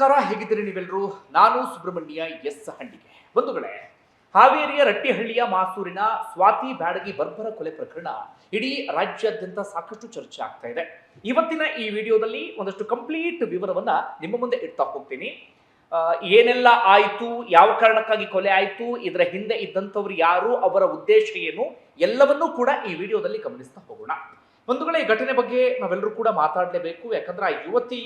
ನಮಸ್ಕಾರ, ಹೇಗಿದ್ದೀರಿ ನೀವೆಲ್ಲರೂ ನಾನು ಸುಬ್ರಹ್ಮಣ್ಯ ಎಸ್ ಹಂಡಿಗೆ ಬಂಧುಗಳೇ, ಹಾವೇರಿಯ ರಟ್ಟಿಹಳ್ಳಿಯ ಮಾಸೂರಿನ ಸ್ವಾತಿ ಬ್ಯಾಡಗಿ ಬರ್ಬರ ಕೊಲೆ ಪ್ರಕರಣ ಇಡೀ ರಾಜ್ಯಾದ್ಯಂತ ಸಾಕಷ್ಟು ಚರ್ಚೆ ಆಗ್ತಾ ಇದೆ. ಇವತ್ತಿನ ಈ ವಿಡಿಯೋದಲ್ಲಿ ಒಂದಷ್ಟು ಕಂಪ್ಲೀಟ್ ವಿವರವನ್ನ ನಿಮ್ಮ ಮುಂದೆ ಇಡ್ತಾ ಹೋಗ್ತೀನಿ. ಏನೆಲ್ಲ ಆಯಿತು, ಯಾವ ಕಾರಣಕ್ಕಾಗಿ ಕೊಲೆ ಆಯಿತು, ಇದರ ಹಿಂದೆ ಇದ್ದಂಥವ್ರು ಯಾರು, ಅವರ ಉದ್ದೇಶ ಏನು, ಎಲ್ಲವನ್ನೂ ಕೂಡ ಈ ವಿಡಿಯೋದಲ್ಲಿ ಗಮನಿಸ್ತಾ ಹೋಗೋಣ. ಬಂಧುಗಳ ಈ ಘಟನೆ ಬಗ್ಗೆ ನಾವೆಲ್ಲರೂ ಕೂಡ ಮಾತಾಡಲೇಬೇಕು. ಯಾಕಂದ್ರೆ ಆ ಯುವತಿ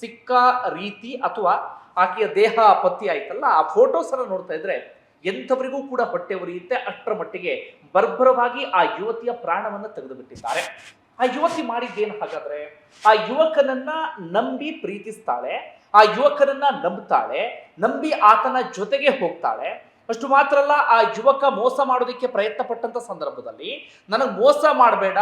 ಸಿಕ್ಕ ರೀತಿ ಅಥವಾ ಆಕೆಯ ದೇಹ ಪತ್ತಿ ಆಯ್ತಲ್ಲ, ಆ ಫೋಟೋಸ್ ಅನ್ನ ನೋಡ್ತಾ ಇದ್ರೆ ಎಂಥವರಿಗೂ ಕೂಡ ಹೊಟ್ಟೆ ಉರಿಯುತ್ತೆ. ಅಷ್ಟರ ಮಟ್ಟಿಗೆ ಬರ್ಬರವಾಗಿ ಆ ಯುವತಿಯ ಪ್ರಾಣವನ್ನ ತೆಗೆದುಬಿಟ್ಟಿದ್ದಾರೆ. ಆ ಯುವತಿ ಮಾಡಿದ್ದೇನು ಹಾಗಾದ್ರೆ, ಆ ಯುವಕನನ್ನ ನಂಬಿ ಪ್ರೀತಿಸ್ತಾಳೆ, ಆ ಯುವಕನನ್ನ ನಂಬ್ತಾಳೆ, ನಂಬಿ ಆತನ ಜೊತೆಗೆ ಹೋಗ್ತಾಳೆ ಅಷ್ಟು ಮಾತ್ರ ಅಲ್ಲ ಆ ಯುವಕ ಮೋಸ ಮಾಡೋದಕ್ಕೆ ಪ್ರಯತ್ನ ಪಟ್ಟಂತ ಸಂದರ್ಭದಲ್ಲಿ, ನನಗೆ ಮೋಸ ಮಾಡಬೇಡ,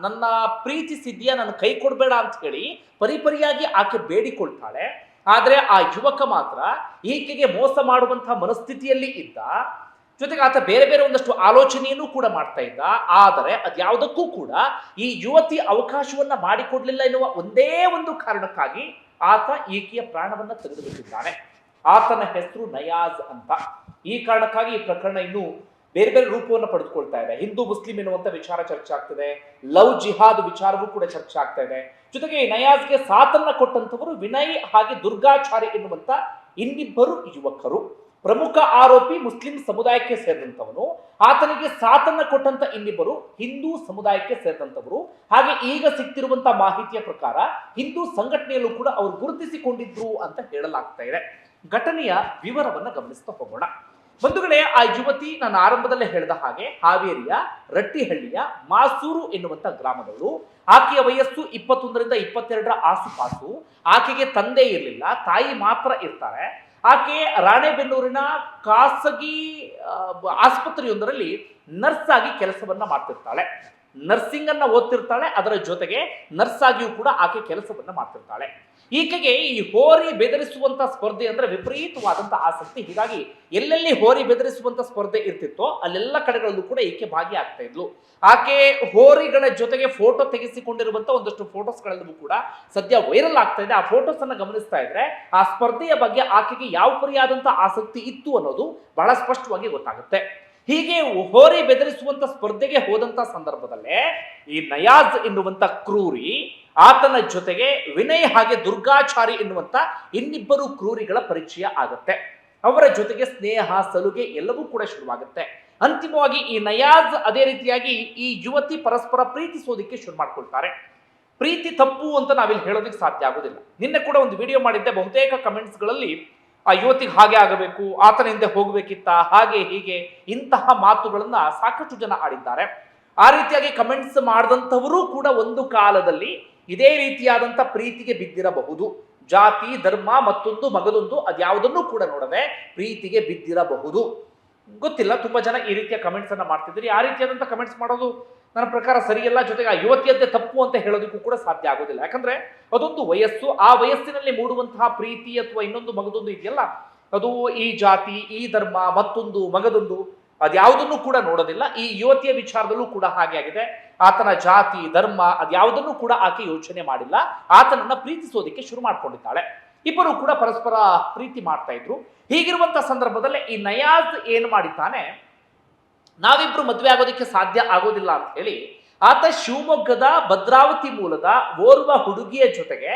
ನನ್ನ ಪ್ರೀತಿಸಿದ್ಯಾ ನನ್ನ ಕೈ ಕೊಡಬೇಡ ಅಂತ ಹೇಳಿ ಪರಿಪರಿಯಾಗಿ ಆಕೆ ಬೇಡಿಕೊಳ್ತಾಳೆ. ಆದರೆ ಆ ಯುವಕ ಮಾತ್ರ ಈಕೆಗೆ ಮೋಸ ಮಾಡುವಂತಹ ಮನಸ್ಥಿತಿಯಲ್ಲಿ ಇದ್ದ. ಜೊತೆಗೆ ಆತ ಬೇರೆ ಬೇರೆ ಒಂದಷ್ಟು ಆಲೋಚನೆಯನ್ನು ಕೂಡ ಮಾಡ್ತಾ ಇದ್ದ. ಆದರೆ ಅದ್ಯಾವುದಕ್ಕೂ ಕೂಡ ಈ ಯುವತಿ ಅವಕಾಶವನ್ನ ಮಾಡಿಕೊಡ್ಲಿಲ್ಲ ಎನ್ನುವ ಒಂದೇ ಒಂದು ಕಾರಣಕ್ಕಾಗಿ ಆತ ಈಕೆಯ ಪ್ರಾಣವನ್ನ ತೆಗೆದುಬಿಟ್ಟಿದ್ದಾನೆ. ಆತನ ಹೆಸರು ನಯಾಜ್ ಅಂತ. ಈ ಕಾರಣಕ್ಕಾಗಿ ಈ ಪ್ರಕರಣ ಇನ್ನು ಬೇರೆ ಬೇರೆ ರೂಪವನ್ನು ಪಡೆದುಕೊಳ್ತಾ ಇದೆ. ಹಿಂದೂ, ಮುಸ್ಲಿಂ ಎನ್ನುವಂತ ವಿಚಾರ ಚರ್ಚೆ ಆಗ್ತಿದೆ. ಲವ್, ಜಿಹಾದ್ ವಿಚಾರವೂ ಕೂಡ ಚರ್ಚೆ ಆಗ್ತಾ ಇದೆ. ಜೊತೆಗೆ ನಯಾಜ್ಗೆ ಸಾಥನ್ನ ಕೊಟ್ಟಂತವರು ವಿನಯ್ ಹಾಗೆ ದುರ್ಗಾಚಾರಿ ಎನ್ನುವಂತ ಇನ್ನಿಬ್ಬರು ಯುವಕರು. ಪ್ರಮುಖ ಆರೋಪಿ ಮುಸ್ಲಿಂ ಸಮುದಾಯಕ್ಕೆ ಸೇರಿದಂತವನು ಆತನಿಗೆ ಸಾಥನ್ನ ಕೊಟ್ಟಂತ ಇನ್ನಿಬ್ಬರು ಹಿಂದೂ ಸಮುದಾಯಕ್ಕೆ ಸೇರಿದಂತವರು ಹಾಗೆ ಈಗ ಸಿಗ್ತಿರುವಂತ ಮಾಹಿತಿಯ ಪ್ರಕಾರ ಹಿಂದೂ ಸಂಘಟನೆಯಲ್ಲೂ ಕೂಡ ಅವರು ಗುರುತಿಸಿಕೊಂಡಿದ್ರು ಅಂತ ಹೇಳಲಾಗ್ತಾ ಇದೆ. ಘಟನೆಯ ವಿವರವನ್ನ ಗಮನಿಸ್ತಾ ಹೋಗೋಣ. ಬಂಧುಗಳೇ, ಆ ಯುವತಿ ನಾನು ಆರಂಭದಲ್ಲೇ ಹೇಳಿದ ಹಾಗೆ ಹಾವೇರಿಯ ರಟ್ಟಿಹಳ್ಳಿಯ ಮಾಸೂರು ಎನ್ನುವಂತ ಗ್ರಾಮದವರು ಆಕೆಯ ವಯಸ್ಸು ಇಪ್ಪತ್ತೊಂದರಿಂದ ಇಪ್ಪತ್ತೆರಡರ ಆಸುಪಾಸು. ಆಕೆಗೆ ತಂದೆ ಇರಲಿಲ್ಲ, ತಾಯಿ ಮಾತ್ರ ಇರ್ತಾರೆ. ಆಕೆ ರಾಣೆಬೆನ್ನೂರಿನ ಖಾಸಗಿ ಆಸ್ಪತ್ರೆಯೊಂದರಲ್ಲಿ ನರ್ಸ್ ಆಗಿ ಕೆಲಸವನ್ನ ಮಾಡ್ತಿರ್ತಾಳೆ. ನರ್ಸಿಂಗ್ ಅನ್ನ ಓದ್ತಿರ್ತಾಳೆ, ಅದರ ಜೊತೆಗೆ ನರ್ಸ್ ಆಗಿಯೂ ಕೂಡ ಆಕೆ ಕೆಲಸವನ್ನ ಮಾಡ್ತಿರ್ತಾಳೆ. ಈಕೆಗೆ ಈ ಹೋರಿ ಬೆದರಿಸುವಂತ ಸ್ಪರ್ಧೆ ಅಂದ್ರೆ ವಿಪರೀತವಾದಂತಹ ಆಸಕ್ತಿ. ಹೀಗಾಗಿ ಎಲ್ಲೆಲ್ಲಿ ಹೋರಿ ಬೆದರಿಸುವಂತ ಸ್ಪರ್ಧೆ ಇರ್ತಿತ್ತೋ ಅಲ್ಲೆಲ್ಲ ಕಡೆಗಳಲ್ಲೂ ಕೂಡ ಈಕೆ ಭಾಗಿಯಾಗ್ತಾ ಇದ್ಲು. ಆಕೆ ಹೋರಿಗಳ ಜೊತೆಗೆ ಫೋಟೋ ತೆಗೆಸಿಕೊಂಡಿರುವಂತ ಒಂದಷ್ಟು ಫೋಟೋಸ್ಗಳೆಲ್ಲವೂ ಕೂಡ ಸದ್ಯ ವೈರಲ್ ಆಗ್ತಾ ಇದೆ. ಆ ಫೋಟೋಸ್ ಅನ್ನ ಗಮನಿಸ್ತಾ ಇದ್ರೆ ಆ ಸ್ಪರ್ಧೆಯ ಬಗ್ಗೆ ಆಕೆಗೆ ಯಾವ ಪರಿಯಾದಂತ ಆಸಕ್ತಿ ಇತ್ತು ಅನ್ನೋದು ಬಹಳ ಸ್ಪಷ್ಟವಾಗಿ ಗೊತ್ತಾಗುತ್ತೆ. ಹೀಗೆ ಹೋರಿ ಬೆದರಿಸುವಂತ ಸ್ಪರ್ಧೆಗೆ ಹೋದಂತ ಸಂದರ್ಭದಲ್ಲೇ ಈ ನಯಾಜ್ ಎನ್ನುವಂತ ಕ್ರೂರಿ ಆತನ ಜೊತೆಗೆ ವಿನಯ್ ಹಾಗೆ ದುರ್ಗಾಚಾರಿ ಎನ್ನುವಂತ ಇನ್ನಿಬ್ಬರು ಕ್ರೂರಿಗಳ ಪರಿಚಯ ಆಗತ್ತೆ. ಅವರ ಜೊತೆಗೆ ಸ್ನೇಹ, ಸಲುಗೆ ಎಲ್ಲವೂ ಕೂಡ ಶುರುವಾಗುತ್ತೆ. ಅಂತಿಮವಾಗಿ ಈ ನಯಾಜ್ ಅದೇ ರೀತಿಯಾಗಿ ಈ ಯುವತಿ ಪರಸ್ಪರ ಪ್ರೀತಿಸೋದಿಕ್ಕೆ ಶುರು ಮಾಡ್ಕೊಳ್ತಾರೆ. ಪ್ರೀತಿ ತಪ್ಪು ಅಂತ ನಾವಿಲ್ಲಿ ಹೇಳೋದಕ್ಕೆ ಸಾಧ್ಯ ಆಗೋದಿಲ್ಲ. ನಿನ್ನೆ ಕೂಡ ಒಂದು ವಿಡಿಯೋ ಮಾಡಿದ್ದೆ, ಬಹುತೇಕ ಕಮೆಂಟ್ಸ್ಗಳಲ್ಲಿ ಆ ಯುವತಿಗೆ ಹಾಗೆ ಆಗಬೇಕು, ಆತನ ಹಿಂದೆ ಹೋಗಬೇಕಿತ್ತ, ಹಾಗೆ ಹೀಗೆ ಇಂತಹ ಮಾತುಗಳನ್ನ ಸಾಕಷ್ಟು ಜನ ಆಡಿದ್ದಾರೆ. ಆ ರೀತಿಯಾಗಿ ಕಮೆಂಟ್ಸ್ ಮಾಡಿದಂಥವರು ಕೂಡ ಒಂದು ಕಾಲದಲ್ಲಿ ಇದೇ ರೀತಿಯಾದಂಥ ಪ್ರೀತಿಗೆ ಬಿದ್ದಿರಬಹುದು. ಜಾತಿ, ಧರ್ಮ, ಮತ್ತೊಂದು ಮಗದೊಂದು ಅದ್ಯಾವುದನ್ನು ಕೂಡ ನೋಡದೆ ಪ್ರೀತಿಗೆ ಬಿದ್ದಿರಬಹುದು. ಗೊತ್ತಿಲ್ಲ, ತುಂಬಾ ಜನ ಈ ರೀತಿಯ ಕಮೆಂಟ್ಸ್ ಅನ್ನ ಮಾಡ್ತಿದ್ರಿ ಆ ರೀತಿಯಾದಂಥ ಕಮೆಂಟ್ಸ್ ಮಾಡೋದು ನನ್ನ ಪ್ರಕಾರ ಸರಿಯಲ್ಲ, ಜೊತೆಗೆ ಆ ಯುವತಿಯದ್ದೇ ತಪ್ಪು ಅಂತ ಹೇಳೋದಕ್ಕೂ ಕೂಡ ಸಾಧ್ಯ ಆಗೋದಿಲ್ಲ. ಯಾಕಂದ್ರೆ ಅದೊಂದು ವಯಸ್ಸು, ಆ ವಯಸ್ಸಿನಲ್ಲಿ ಮೂಡುವಂತಹ ಪ್ರೀತಿ ಅಥವಾ ಇನ್ನೊಂದು ಮಗದೊಂದು ಇದೆಯಲ್ಲ, ಅದು ಈ ಜಾತಿ, ಈ ಧರ್ಮ, ಮತ್ತೊಂದು ಮಗದೊಂದು, ಅದ್ಯಾವುದನ್ನು ಕೂಡ ನೋಡೋದಿಲ್ಲ. ಈ ಯುವತಿಯ ವಿಚಾರದಲ್ಲೂ ಕೂಡ ಹಾಗೆ ಆಗಿದೆ. ಆತನ ಜಾತಿ, ಧರ್ಮ, ಅದ್ಯಾವುದನ್ನು ಕೂಡ ಆಕೆ ಯೋಚನೆ ಮಾಡಿಲ್ಲ. ಆತನನ್ನ ಪ್ರೀತಿಸೋದಕ್ಕೆ ಶುರು ಮಾಡ್ಕೊಂಡಿದ್ದಾಳೆ. ಇಬ್ಬರು ಕೂಡ ಪರಸ್ಪರ ಪ್ರೀತಿ ಮಾಡ್ತಾ ಇದ್ರು. ಹೀಗಿರುವಂತಹ ಸಂದರ್ಭದಲ್ಲಿ ಈ ನಯಾಜ್ ಏನು ಮಾಡಿದ್ದಾನೆ ನಾವಿಬ್ರು ಮದುವೆ ಆಗೋದಕ್ಕೆ ಸಾಧ್ಯ ಆಗೋದಿಲ್ಲ ಅಂತ ಹೇಳಿ ಆತ ಶಿವಮೊಗ್ಗದ ಭದ್ರಾವತಿ ಮೂಲದ ಓರ್ವ ಹುಡುಗಿಯ ಜೊತೆಗೆ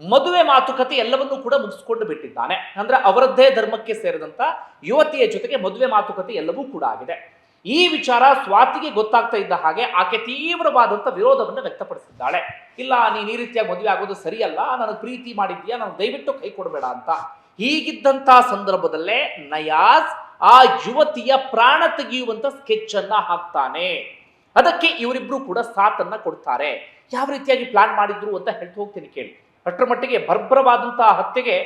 ಮದುವೆ ಮಾತುಕತೆ ಎಲ್ಲವನ್ನೂ ಕೂಡ ಮುಗಿಸ್ಕೊಂಡು ಬಿಟ್ಟಿದ್ದಾನೆ. ಅಂದ್ರೆ ಅವರದ್ದೇ ಧರ್ಮಕ್ಕೆ ಸೇರಿದಂತ ಯುವತಿಯ ಜೊತೆಗೆ ಮದುವೆ ಮಾತುಕತೆ ಎಲ್ಲವೂ ಕೂಡ ಆಗಿದೆ. ಈ ವಿಚಾರ ಸ್ವಾತಿಗೆ ಗೊತ್ತಾಗ್ತಾ ಇದ್ದ ಹಾಗೆ ಆಕೆ ತೀವ್ರವಾದಂತ ವಿರೋಧವನ್ನು ವ್ಯಕ್ತಪಡಿಸಿದ್ದಾಳೆ. ಇಲ್ಲ, ನೀನು ಈ ರೀತಿಯಾಗಿ ಮದುವೆ ಆಗೋದು ಸರಿಯಲ್ಲ ನಾನು ಪ್ರೀತಿ ಮಾಡಿದ್ಯಾ ನಾನು ದಯವಿಟ್ಟು ಕೈ ಕೊಡಬೇಡ ಅಂತ. ಹೀಗಿದ್ದಂತ ಸಂದರ್ಭದಲ್ಲೇ ನಯಾಜ್ ಆ ಯುವತಿಯ ಪ್ರಾಣ ತೆಗೆಯುವಂತ ಸ್ಕೆಚ್ ಅನ್ನ ಹಾಕ್ತಾನೆ. ಅದಕ್ಕೆ ಇವರಿಬ್ರು ಕೂಡ ಸಾಥನ್ನ ಕೊಡ್ತಾರೆ. ಯಾವ ರೀತಿಯಾಗಿ ಪ್ಲಾನ್ ಮಾಡಿದ್ರು ಅಂತ ಹೇಳ್ತಾ ಹೋಗ್ತೀನಿ ಕೇಳಿ. ಅಷ್ಟರ ಮಟ್ಟಿಗೆ ಬರ್ಬರವಾದಂತಹ ಹತ್ಯೆಗೆ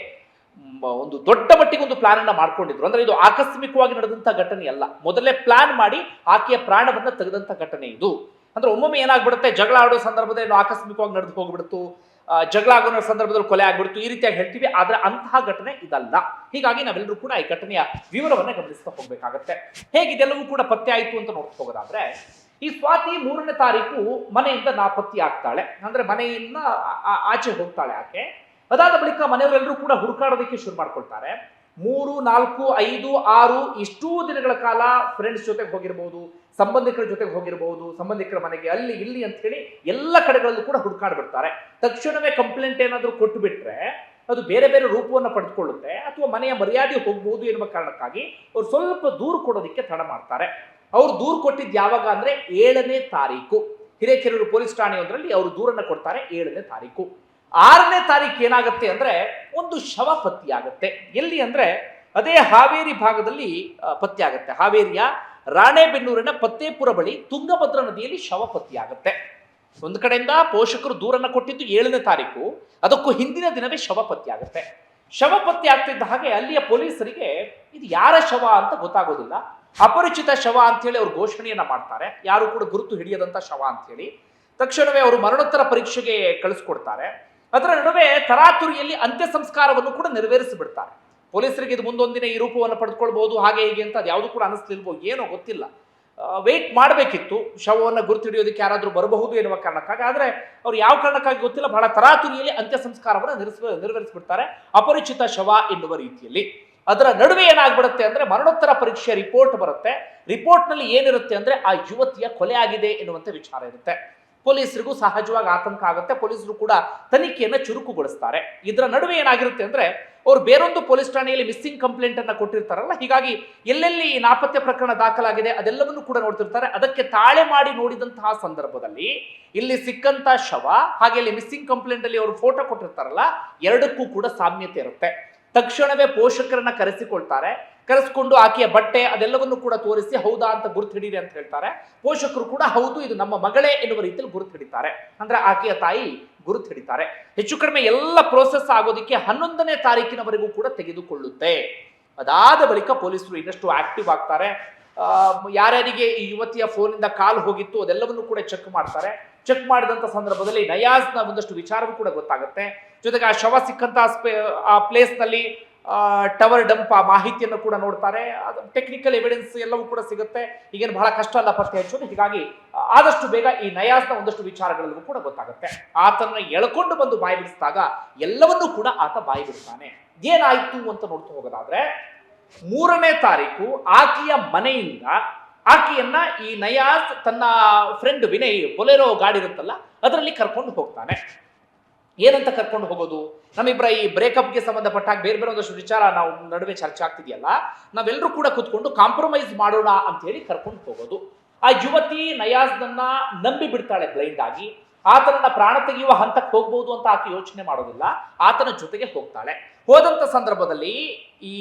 ಒಂದು ದೊಡ್ಡ ಮಟ್ಟಿಗೆ ಒಂದು ಪ್ಲಾನ್ ಅನ್ನ ಮಾಡ್ಕೊಂಡಿದ್ರು. ಅಂದ್ರೆ ಇದು ಆಕಸ್ಮಿಕವಾಗಿ ನಡೆದಂತಹ ಘಟನೆ ಅಲ್ಲ. ಮೊದಲೇ ಪ್ಲಾನ್ ಮಾಡಿ ಆಕೆಯ ಪ್ರಾಣವನ್ನ ತೆಗೆದಂತ ಘಟನೆ ಇದು. ಅಂದ್ರೆ ಒಮ್ಮೊಮ್ಮೆ ಏನಾಗ್ಬಿಡುತ್ತೆ? ಜಗಳ ಆಡೋ ಸಂದರ್ಭದಲ್ಲಿ ಆಕಸ್ಮಿಕವಾಗಿ ನಡೆದು ಹೋಗ್ಬಿಡ್ತು. ಜಗಳ ಆಗೋ ಸಂದರ್ಭದಲ್ಲಿ ಕೊಲೆ ಆಗ್ಬಿಡ್ತು, ಈ ರೀತಿಯಾಗಿ ಹೇಳ್ತೀವಿ. ಆದ್ರೆ ಅಂತಹ ಘಟನೆ ಇದಲ್ಲ. ಹೀಗಾಗಿ ನಾವೆಲ್ಲರೂ ಕೂಡ ಈ ಘಟನೆಯ ವಿವರವನ್ನ ಗಮನಿಸ್ತಾ ಹೋಗ್ಬೇಕಾಗತ್ತೆ. ಹೇಗಿದೆಲ್ಲವೂ ಕೂಡ ಪತ್ತೆ ಆಯಿತು ಅಂತ ನೋಡ್ತಾ ಹೋಗೋದಾದ್ರೆ, ಈ ಸ್ವಾತಿ ಮೂರನೇ ತಾರೀಕು ಮನೆಯಿಂದ ನಾಪತ್ತಿ ಆಗ್ತಾಳೆ. ಅಂದ್ರೆ ಮನೆಯಿಂದ ಆಚೆ ಹೋಗ್ತಾಳೆ ಆಕೆ. ಅದಾದ ಬಳಿಕ ಮನೆಯವರೆಲ್ಲರೂ ಕೂಡ ಹುಡುಕಾಡೋದಕ್ಕೆ ಶುರು ಮಾಡ್ಕೊಳ್ತಾರೆ. ಮೂರು, ನಾಲ್ಕು, ಐದು, ಆರು, ಇಷ್ಟೂ ದಿನಗಳ ಕಾಲ ಫ್ರೆಂಡ್ಸ್ ಜೊತೆಗೆ ಹೋಗಿರ್ಬೋದು. ಸಂಬಂಧಿಕರ ಜೊತೆಗೆ ಹೋಗಿರಬಹುದು ಸಂಬಂಧಿಕರ ಮನೆಗೆ ಅಲ್ಲಿ ಇಲ್ಲಿ ಅಂತ ಹೇಳಿ ಎಲ್ಲ ಕಡೆಗಳಲ್ಲೂ ಕೂಡ ಹುಡುಕಾಡ್ಬಿಡ್ತಾರೆ ತಕ್ಷಣವೇ ಕಂಪ್ಲೇಂಟ್ ಏನಾದರೂ ಕೊಟ್ಟು ಬಿಟ್ರೆ ಅದು ಬೇರೆ ಬೇರೆ ರೂಪವನ್ನು ಪಡೆದುಕೊಳ್ಳುತ್ತೆ ಅಥವಾ ಮನೆಯ ಮರ್ಯಾದೆ ಹೋಗ್ಬೋದು ಎನ್ನುವ ಕಾರಣಕ್ಕಾಗಿ ಅವ್ರು ಸ್ವಲ್ಪ ದೂರು ಕೊಡೋದಕ್ಕೆ ತಡ ಮಾಡ್ತಾರೆ. ಅವ್ರು ದೂರು ಕೊಟ್ಟಿದ್ದು ಯಾವಾಗ ಅಂದ್ರೆ ಏಳನೇ ತಾರೀಕು. ಹಿರೇಕೆರೂರು ಪೊಲೀಸ್ ಠಾಣೆಯೊಂದರಲ್ಲಿ ಅವರು ದೂರನ್ನ ಕೊಡ್ತಾರೆ ಏಳನೇ ತಾರೀಕು. ಆರನೇ ತಾರೀಕು ಏನಾಗುತ್ತೆ ಅಂದ್ರೆ ಒಂದು ಶವ ಪತ್ತೆಯಾಗುತ್ತೆ ಎಲ್ಲಿ ಅಂದ್ರೆ ಅದೇ ಹಾವೇರಿ ಭಾಗದಲ್ಲಿ ಪತ್ತೆ ಪತ್ತೆಯಾಗುತ್ತೆ ಹಾವೇರಿಯ ರಾಣೆಬೆನ್ನೂರಿನ ಪತ್ತೇಪುರ ಬಳಿ ತುಂಗಭದ್ರಾ ನದಿಯಲ್ಲಿ ಶವ ಪತ್ತೆಯಾಗುತ್ತೆ. ಒಂದು ಕಡೆಯಿಂದ ಪೋಷಕರು ದೂರನ್ನ ಕೊಟ್ಟಿದ್ದು ಏಳನೇ ತಾರೀಕು, ಅದಕ್ಕೂ ಹಿಂದಿನ ದಿನವೇ ಶವ ಪತ್ತೆಯಾಗುತ್ತೆ. ಶವ ಪತ್ತೆ ಆಗ್ತಿದ್ದ ಹಾಗೆ ಅಲ್ಲಿಯ ಪೊಲೀಸರಿಗೆ, ಇದು ಯಾರ ಶವ ಅಂತ ಗೊತ್ತಾಗೋದಿಲ್ಲ. ಅಪರಿಚಿತ ಶವ ಅಂತೇಳಿ ಅವರು ಘೋಷಣೆಯನ್ನ ಮಾಡ್ತಾರೆ. ಯಾರು ಕೂಡ ಗುರುತು ಹಿಡಿಯದಂತ ಶವ ಅಂತೇಳಿ. ತಕ್ಷಣವೇ ಅವರು ಮರಣೋತ್ತರ ಪರೀಕ್ಷೆಗೆ ಕಳಿಸ್ಕೊಡ್ತಾರೆ. ಅದರ ನಡುವೆ ತರಾತುರಿಯಲ್ಲಿ ಅಂತ್ಯ ಸಂಸ್ಕಾರವನ್ನು ಕೂಡ ನೆರವೇರಿಸಿಬಿಡ್ತಾರೆ. ಪೊಲೀಸರಿಗೆ ಇದು ಮುಂದೊಂದಿನ ಈ ರೂಪವನ್ನು ಪಡೆದುಕೊಳ್ಬಹುದು, ಹಾಗೆ ಹೀಗೆ ಅಂತ ಅದು ಯಾವುದು ಕೂಡ ಅನಿಸ್ಲಿಲ್ವೋ ಏನೋ ಗೊತ್ತಿಲ್ಲ. ವೆಯ್ಟ್ ಮಾಡಬೇಕಿತ್ತು, ಶವವನ್ನು ಗುರುತು ಹಿಡಿಯೋದಕ್ಕೆ ಯಾರಾದರೂ ಬರಬಹುದು ಎನ್ನುವ ಕಾರಣಕ್ಕಾಗಿ, ಆದರೆ ಅವ್ರು ಯಾವ ಕಾರಣಕ್ಕಾಗಿ ಗೊತ್ತಿಲ್ಲ, ಬಹಳ ತರಾತುರಿಯಲ್ಲಿ ಅಂತ್ಯ ಸಂಸ್ಕಾರವನ್ನು ನಿರ್ಸ ನೆರವೇರಿಸಿಬಿಡ್ತಾರೆ ಅಪರಿಚಿತ ಶವ ಎನ್ನುವ ರೀತಿಯಲ್ಲಿ. ಅದರ ನಡುವೆ ಏನಾಗ್ಬಿಡುತ್ತೆ ಅಂದರೆ ಮರಣೋತ್ತರ ಪರೀಕ್ಷೆಯ ರಿಪೋರ್ಟ್ ಬರುತ್ತೆ. ರಿಪೋರ್ಟ್ನಲ್ಲಿ ಏನಿರುತ್ತೆ ಅಂದರೆ ಆ ಯುವತಿಯ ಕೊಲೆ ಆಗಿದೆ ಎನ್ನುವಂತೆ ವಿಚಾರ ಇರುತ್ತೆ. ಪೊಲೀಸರಿಗೂ ಸಹಜವಾಗಿ ಆತಂಕ ಆಗುತ್ತೆ. ಪೊಲೀಸರು ಕೂಡ ತನಿಖೆಯನ್ನು ಚುರುಕುಗೊಳಿಸ್ತಾರೆ. ಇದರ ನಡುವೆ ಏನಾಗಿರುತ್ತೆ ಅಂದರೆ, ಅವ್ರು ಬೇರೊಂದು ಪೊಲೀಸ್ ಠಾಣೆಯಲ್ಲಿ ಮಿಸ್ಸಿಂಗ್ ಕಂಪ್ಲೇಂಟ್ ಅನ್ನ ಕೊಟ್ಟಿರ್ತಾರಲ್ಲ, ಹೀಗಾಗಿ ಎಲ್ಲೆಲ್ಲಿ ಈ ನಾಪತ್ತೆ ಪ್ರಕರಣ ದಾಖಲಾಗಿದೆ ಅದೆಲ್ಲವನ್ನು ಕೂಡ ನೋಡ್ತಿರ್ತಾರೆ. ಅದಕ್ಕೆ ತಾಳೆ ಮಾಡಿ ನೋಡಿದಂತಹ ಸಂದರ್ಭದಲ್ಲಿ ಇಲ್ಲಿ ಸಿಕ್ಕಂತ ಶವ, ಹಾಗೆ ಇಲ್ಲಿ ಮಿಸ್ಸಿಂಗ್ ಕಂಪ್ಲೇಂಟ್ ಅಲ್ಲಿ ಅವರು ಫೋಟೋ ಕೊಟ್ಟಿರ್ತಾರಲ್ಲ, ಎರಡಕ್ಕೂ ಕೂಡ ಸಾಮ್ಯತೆ ಇರುತ್ತೆ. ತಕ್ಷಣವೇ ಪೋಷಕರನ್ನ ಕರೆಸಿಕೊಳ್ತಾರೆ. ಕರೆಸಿಕೊಂಡು ಆಕೆಯ ಬಟ್ಟೆ ಅದೆಲ್ಲವನ್ನು ಕೂಡ ತೋರಿಸಿ, ಹೌದಾ ಅಂತ ಗುರುತು ಹಿಡೀರಿ ಅಂತ ಹೇಳ್ತಾರೆ. ಪೋಷಕರು ಕೂಡ ಹೌದು, ಇದು ನಮ್ಮ ಮಗಳೇ ಎನ್ನುವ ರೀತಿಯಲ್ಲಿ ಗುರುತು ಹಿಡಿತಾರೆ. ಅಂದ್ರೆ ಆಕೆಯ ತಾಯಿ ಗುರುತು ಹಿಡಿತಾರೆ. ಹೆಚ್ಚು ಕಡಿಮೆ ಎಲ್ಲ ಪ್ರೋಸೆಸ್ ಆಗೋದಕ್ಕೆ ಹನ್ನೊಂದನೇ ತಾರೀಕಿನವರೆಗೂ ಕೂಡ ತೆಗೆದುಕೊಳ್ಳುತ್ತೆ. ಅದಾದ ಬಳಿಕ ಪೊಲೀಸರು ಇನ್ನಷ್ಟು ಆಕ್ಟಿವ್ ಆಗ್ತಾರೆ. ಯಾರ್ಯಾರಿಗೆ ಈ ಯುವತಿಯ ಫೋನಿಂದ ಕಾಲ್ ಹೋಗಿತ್ತು ಅದೆಲ್ಲವನ್ನು ಕೂಡ ಚೆಕ್ ಮಾಡ್ತಾರೆ. ಚೆಕ್ ಮಾಡಿದಂಥ ಸಂದರ್ಭದಲ್ಲಿ ನಯಾಸ್ನ ಒಂದಷ್ಟು ವಿಚಾರವೂ ಕೂಡ ಗೊತ್ತಾಗುತ್ತೆ. ಜೊತೆಗೆ ಆ ಶವ ಸಿಕ್ಕಂತ ಸ್ಪೇ, ಆ ಪ್ಲೇಸ್ನಲ್ಲಿ ಟವರ್ ಡಂಪ್ ಆ ಮಾಹಿತಿಯನ್ನು ಕೂಡ ನೋಡ್ತಾರೆ. ಅದು ಟೆಕ್ನಿಕಲ್ ಎವಿಡೆನ್ಸ್ ಎಲ್ಲವೂ ಕೂಡ ಸಿಗುತ್ತೆ. ಈಗೇನು ಬಹಳ ಕಷ್ಟ ಅಲ್ಲ ಪತ್ತೆ ಹಚ್ಚೋದು. ಹೀಗಾಗಿ ಆದಷ್ಟು ಬೇಗ ಈ ನಯಾಸ್ನ ಒಂದಷ್ಟು ವಿಚಾರಗಳಲ್ಲೂ ಕೂಡ ಗೊತ್ತಾಗುತ್ತೆ. ಆತನ ಎಳ್ಕೊಂಡು ಬಂದು ಬಾಯಿ ಬಿಡಿಸಿದಾಗ ಎಲ್ಲವನ್ನೂ ಕೂಡ ಆತ ಬಾಯಿ ಬಿಡ್ತಾನೆ. ಏನಾಯಿತು ಅಂತ ನೋಡ್ತಾ ಹೋಗೋದಾದ್ರೆ ಮೂರನೇ ತಾರೀಕು ಆಕೆಯ ಮನೆಯಿಂದ ಆಕೆಯನ್ನ ಈ ನಯಾಜ್ ತನ್ನ ಫ್ರೆಂಡ್ ವಿನಯ್ ಬೊಲೆರೋ ಗಾಡಿ ಇರುತ್ತಲ್ಲ, ಅದರಲ್ಲಿ ಕರ್ಕೊಂಡು ಹೋಗ್ತಾನೆ. ಏನಂತ ಕರ್ಕೊಂಡು ಹೋಗೋದು? ನಮ್ಮಿಬ್ಬರ ಈ ಬ್ರೇಕಪ್ಗೆ ಸಂಬಂಧಪಟ್ಟಾಗ ಬೇರೆ ಬೇರೆ ಒಂದಷ್ಟು ವಿಚಾರ ನಾವು ನಡುವೆ ಚರ್ಚೆ ಆಗ್ತಿದೆಯಲ್ಲ, ನಾವೆಲ್ಲರೂ ಕೂಡ ಕೂತ್ಕೊಂಡು ಕಾಂಪ್ರಮೈಸ್ ಮಾಡೋಣ ಅಂತ ಹೇಳಿ ಕರ್ಕೊಂಡು ಹೋಗೋದು. ಆ ಯುವತಿ ನಯಾಜ್ನನ್ನ ನಂಬಿ ಬಿಡ್ತಾಳೆ ಬ್ಲೈಂಡ್ ಆಗಿ. ಆತನನ್ನ ಪ್ರಾಣ ತೆಗೆಯುವ ಹಂತಕ್ಕೆ ಹೋಗ್ಬೋದು ಅಂತ ಆಕೆ ಯೋಚನೆ ಮಾಡೋದಿಲ್ಲ, ಆತನ ಜೊತೆಗೆ ಹೋಗ್ತಾಳೆ. ಹೋದಂತ ಸಂದರ್ಭದಲ್ಲಿ ಈ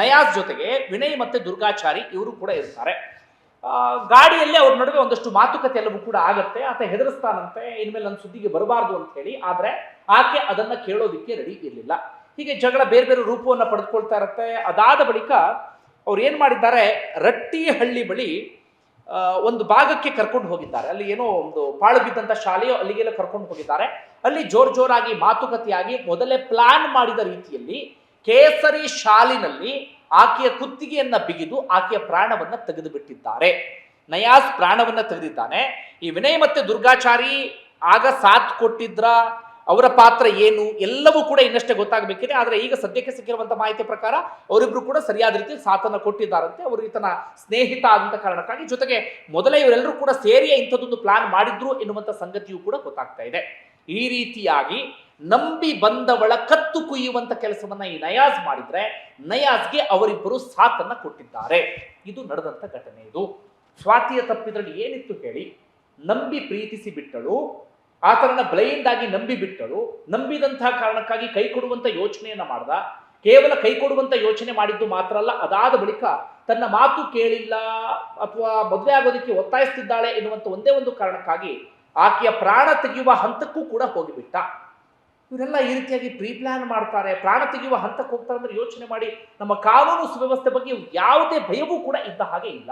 ನಯಾಸ್ ಜೊತೆಗೆ ವಿನಯ್ ಮತ್ತು ದುರ್ಗಾಚಾರಿ ಇವರು ಕೂಡ ಇರ್ತಾರೆ. ಗಾಡಿಯಲ್ಲಿ ಅವ್ರ ನಡುವೆ ಒಂದಷ್ಟು ಮಾತುಕತೆ ಎಲ್ಲವೂ ಕೂಡ ಆಗುತ್ತೆ. ಆತ ಹೆದರಿಸ್ತಾನಂತೆ, ಇನ್ಮೇಲೆ ನನ್ನ ಸುದ್ದಿಗೆ ಬರಬಾರ್ದು ಅಂತ ಹೇಳಿ, ಆದರೆ ಆಕೆ ಅದನ್ನು ಕೇಳೋದಿಕ್ಕೆ ರೆಡಿ ಇರಲಿಲ್ಲ. ಹೀಗೆ ಜಗಳ ಬೇರೆ ಬೇರೆ ರೂಪವನ್ನು ಪಡೆದುಕೊಳ್ತಾ ಇರುತ್ತೆ. ಅದಾದ ಬಳಿಕ ಅವ್ರು ಏನು ಮಾಡಿದ್ದಾರೆ, ರಟ್ಟಿಹಳ್ಳಿ ಬಳಿ ಒಂದು ಭಾಗಕ್ಕೆ ಕರ್ಕೊಂಡು ಹೋಗಿದ್ದಾರೆ. ಅಲ್ಲಿ ಏನೋ ಒಂದು ಪಾಳು ಬಿದ್ದಂತ ಶಾಲೆಯೋ ಅಲ್ಲಿಗೆಲ್ಲ ಕರ್ಕೊಂಡು ಹೋಗಿದ್ದಾರೆ. ಅಲ್ಲಿ ಜೋರ್ ಜೋರಾಗಿ ಮಾತುಕತೆಯಾಗಿ ಮೊದಲೇ ಪ್ಲಾನ್ ಮಾಡಿದ ರೀತಿಯಲ್ಲಿ ಕೇಸರಿ ಶಾಲಿನಲ್ಲಿ ಆಕೆಯ ಕುತ್ತಿಗೆಯನ್ನ ಬಿಗಿದು ಆಕೆಯ ಪ್ರಾಣವನ್ನ ತೆಗೆದು ಬಿಟ್ಟಿದ್ದಾರೆ ನಯಾಸ್ ಪ್ರಾಣವನ್ನ ತೆಗೆದಿದ್ದಾನೆ. ಈ ವಿನಯ್ ಮತ್ತೆ ದುರ್ಗಾಚಾರಿ ಆಗ ಸಾಥ್ ಕೊಟ್ಟಿದ್ರ? ಅವರ ಪಾತ್ರ ಏನು ಎಲ್ಲವೂ ಕೂಡ ಇನ್ನಷ್ಟೇ ಗೊತ್ತಾಗಬೇಕಿದೆ. ಆದರೆ ಈಗ ಸದ್ಯಕ್ಕೆ ಸಿಕ್ಕಿರುವಂತ ಮಾಹಿತಿ ಪ್ರಕಾರ ಅವರಿಬ್ರು ಕೂಡ ಸರಿಯಾದ ರೀತಿ ಸಾಥನ್ನು ಕೊಟ್ಟಿದ್ದಾರಂತೆ. ಅವರು ಈತನ ಸ್ನೇಹಿತ ಆದಂಥ ಕಾರಣಕ್ಕಾಗಿ ಜೊತೆಗೆ ಮೊದಲೇ ಇವರೆಲ್ಲರೂ ಕೂಡ ಸೇರಿಯೇ ಇಂಥದ್ದೊಂದು ಪ್ಲಾನ್ ಮಾಡಿದ್ರು ಎನ್ನುವಂಥ ಸಂಗತಿಯು ಕೂಡ ಗೊತ್ತಾಗ್ತಾ ಇದೆ. ಈ ರೀತಿಯಾಗಿ ನಂಬಿ ಬಂದವಳ ಕತ್ತು ಕುಯ್ಯುವಂತ ಕೆಲಸವನ್ನ ಈ ನಯಾಜ್ ಮಾಡಿದ್ರೆ ನಯಾಜ್ಗೆ ಅವರಿಬ್ಬರು ಸಾಥನ್ನ ಕೊಟ್ಟಿದ್ದಾರೆ. ಇದು ನಡೆದಂತ ಘಟನೆ ಇದು. ಸ್ವಾತಿಯ ತಪ್ಪಿದ್ರಲ್ಲಿ ಏನಿತ್ತು ಹೇಳಿ? ನಂಬಿ ಪ್ರೀತಿಸಿ ಬಿಟ್ಟಳು ಆತನನ್ನ ಬ್ಲೈಂಡ್ ಆಗಿ ನಂಬಿ ಬಿಟ್ಟಳು ನಂಬಿದಂತಹ ಕಾರಣಕ್ಕಾಗಿ ಕೈ ಕೊಡುವಂತ ಯೋಚನೆಯನ್ನ ಮಾಡ್ದ. ಕೇವಲ ಕೈ ಕೊಡುವಂತ ಯೋಚನೆ ಮಾಡಿದ್ದು ಮಾತ್ರ ಅಲ್ಲ, ಅದಾದ ಬಳಿಕ ತನ್ನ ಮಾತು ಕೇಳಿಲ್ಲ ಅಥವಾ ಮದುವೆ ಆಗೋದಕ್ಕೆ ಒತ್ತಾಯಿಸ್ತಿದ್ದಾಳೆ ಎನ್ನುವಂತ ಒಂದೇ ಒಂದು ಕಾರಣಕ್ಕಾಗಿ ಆಕೆಯ ಪ್ರಾಣ ತೆಗೆಯುವ ಹಂತಕ್ಕೂ ಕೂಡ ಹೋಗಿಬಿಟ್ಟ. ಇವರೆಲ್ಲ ಈ ರೀತಿಯಾಗಿ ಪ್ರೀ ಪ್ಲಾನ್ ಮಾಡ್ತಾರೆ, ಪ್ರಾಣ ತೆಗೆಯುವ ಹಂತಕ್ಕೆ ಹೋಗ್ತಾರೆ ಅಂದ್ರೆ ಯೋಚನೆ ಮಾಡಿ ನಮ್ಮ ಕಾನೂನು ಸುವ್ಯವಸ್ಥೆ ಬಗ್ಗೆ ಯಾವುದೇ ಭಯವೂ ಕೂಡ ಇದ್ದ ಹಾಗೆ ಇಲ್ಲ.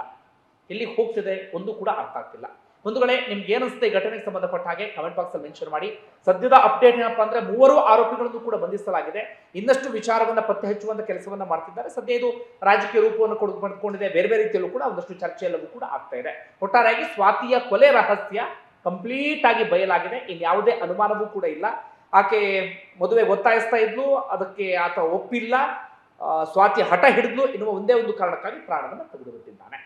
ಎಲ್ಲಿಗೆ ಹೋಗ್ತಿದೆ ಒಂದು ಕೂಡ ಅರ್ಥ ಆಗ್ತಿಲ್ಲ. ವೇಳೆ ನಿಮ್ಗೆ ಏನಿಸುತ್ತೆ ಈ ಘಟನೆಗೆ ಸಂಬಂಧಪಟ್ಟ ಹಾಗೆ ಕಮೆಂಟ್ ಬಾಕ್ಸ್ ಅಲ್ಲಿ ಮೆನ್ಷನ್ ಮಾಡಿ. ಸದ್ಯದ ಅಪ್ಡೇಟ್ ಏನಪ್ಪಾ ಅಂದ್ರೆ ಮೂವರು ಆರೋಪಿಗಳನ್ನು ಕೂಡ ಬಂಧಿಸಲಾಗಿದೆ. ಇನ್ನಷ್ಟು ವಿಚಾರವನ್ನ ಪತ್ತೆ ಹಚ್ಚುವಂತ ಕೆಲಸವನ್ನ ಮಾಡ್ತಿದ್ದಾರೆ. ಸದ್ಯ ಇದು ರಾಜಕೀಯ ರೂಪವನ್ನು ಕೊಡ್ ಪಡೆದುಕೊಂಡಿದೆ. ಬೇರೆ ಬೇರೆ ರೀತಿಯಲ್ಲೂ ಕೂಡ ಒಂದಷ್ಟು ಚರ್ಚೆ ಎಲ್ಲವೂ ಕೂಡ ಆಗ್ತಾ ಇದೆ. ಒಟ್ಟಾರೆಯಾಗಿ ಸ್ವಾತಿಯ ಕೊಲೆ ರಹಸ್ಯ ಕಂಪ್ಲೀಟ್ ಆಗಿ ಬಯಲಾಗಿದೆ. ಇನ್ಯಾವುದೇ ಅನುಮಾನವೂ ಕೂಡ ಇಲ್ಲ. ಆಕೆ ಮದುವೆ ಒತ್ತಾಯಿಸ್ತಾ ಇದ್ಲು. ಅದಕ್ಕೆ ಆತ ಒಪ್ಪಿಲ್ಲ. ಸ್ವಾತಿ ಹಠ ಹಿಡಿದ್ಲು ಎನ್ನುವ ಒಂದೇ ಒಂದು ಕಾರಣಕ್ಕಾಗಿ ಪ್ರಾಣವನ್ನು ತೆಗೆದುಬಿಟ್ಟಿದ್ದಾನೆ.